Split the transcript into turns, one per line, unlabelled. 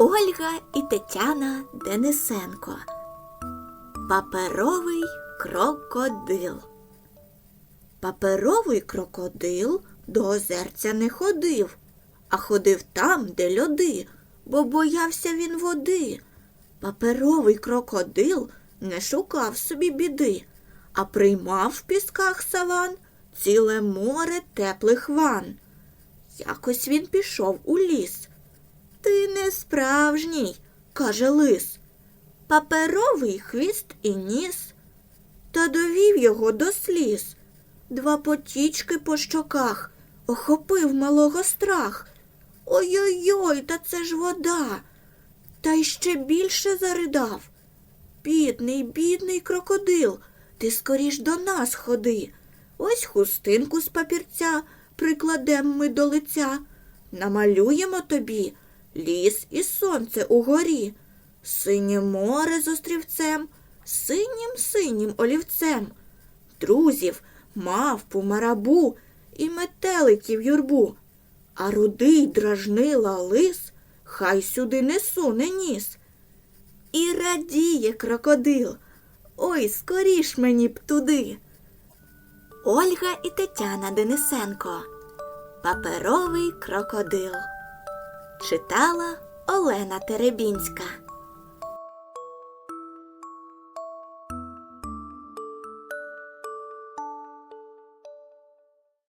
Ольга і Тетяна Денисенко. Паперовий крокодил. Паперовий крокодил до озерця не ходив, а ходив там, де льоди, бо боявся він води. Паперовий крокодил не шукав собі біди, а приймав в пісках саван ціле море теплих ван. Якось він пішов у ліс. Ти не справжній, каже лис. Паперовий хвіст і ніс. Та довів його до сліз. Два потічки по щоках охопив малого страх. Ой-ой-ой, та це ж вода. Та й ще більше заридав. Бідний, бідний крокодил, ти скоріш до нас ходи. Ось хустинку з папірця прикладем ми до лиця. Намалюємо тобі ліс і сонце угорі, синє море з острівцем, синім синім олівцем, друзів, мавпу, марабу і метеликів юрбу. А рудий дражнила лис, хай сюди не суне ніс. І радіє крокодил. Ой, скоріш мені б туди. Ольга і Тетяна Денисенко. Паперовий крокодил. Читала Олена Теребінська.